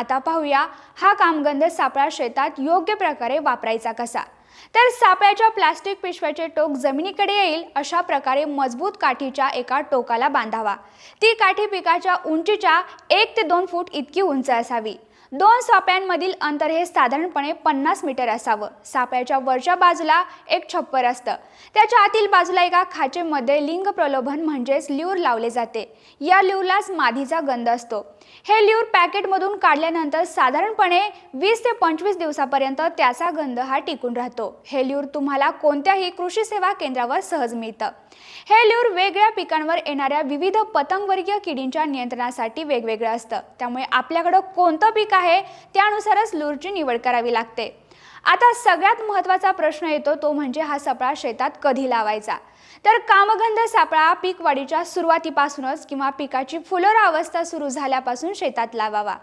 आता पाहूया हा कामगंध सापळा शेतात योग्य प्रकारे वापरायचा कसा. तर सापळ्याच्या प्लास्टिक पिशव्याचे टोक जमिनीकडे येईल अशा प्रकारे मजबूत काठीच्या एका टोकाला बांधावा. ती काठी पिकाच्या उंचीच्या एक ते दोन फूट इतकी उंच असावी. दोन सापळ्यांमधील अंतर हे साधारणपणे पन्नास मीटर असावं. सापळ्याच्या वरच्या बाजूला एक छप्पर असतं. त्याच्या आतील बाजूला एका खाचेमध्ये लिंग प्रलोभन म्हणजेच ल्यूर लावले जाते. या ल्यूरलाच मादीचा गंध असतो. हे ल्यूर पॅकेटमधून काढल्यानंतर साधारणपणे वीस ते पंचवीस दिवसापर्यंत त्याचा गंध हा टिकून राहतो. हे ल्यूर तुम्हाला कोणत्याही कृषी सेवा केंद्रावर सहज मिळतं. हे ल्यूर वेगळ्या पिकांवर येणाऱ्या विविध पतंगवर्गीय किडींच्या नियंत्रणासाठी वेगवेगळं असतं. त्यामुळे आपल्याकडं कोणतं पीक आहे त्यानुसारच लूरची निवड करावी लागते. आता सगळ्यात महत्त्वाचा प्रश्न येतो तो म्हणजे हा सापळा शेतात कधी लावायचा? तर कामगंध सापळा पीक वाढीच्या सुरुवातीपासूनच किंवा पिकाची फुलोरा अवस्था सुरू झाल्यापासून शेतात लावावा.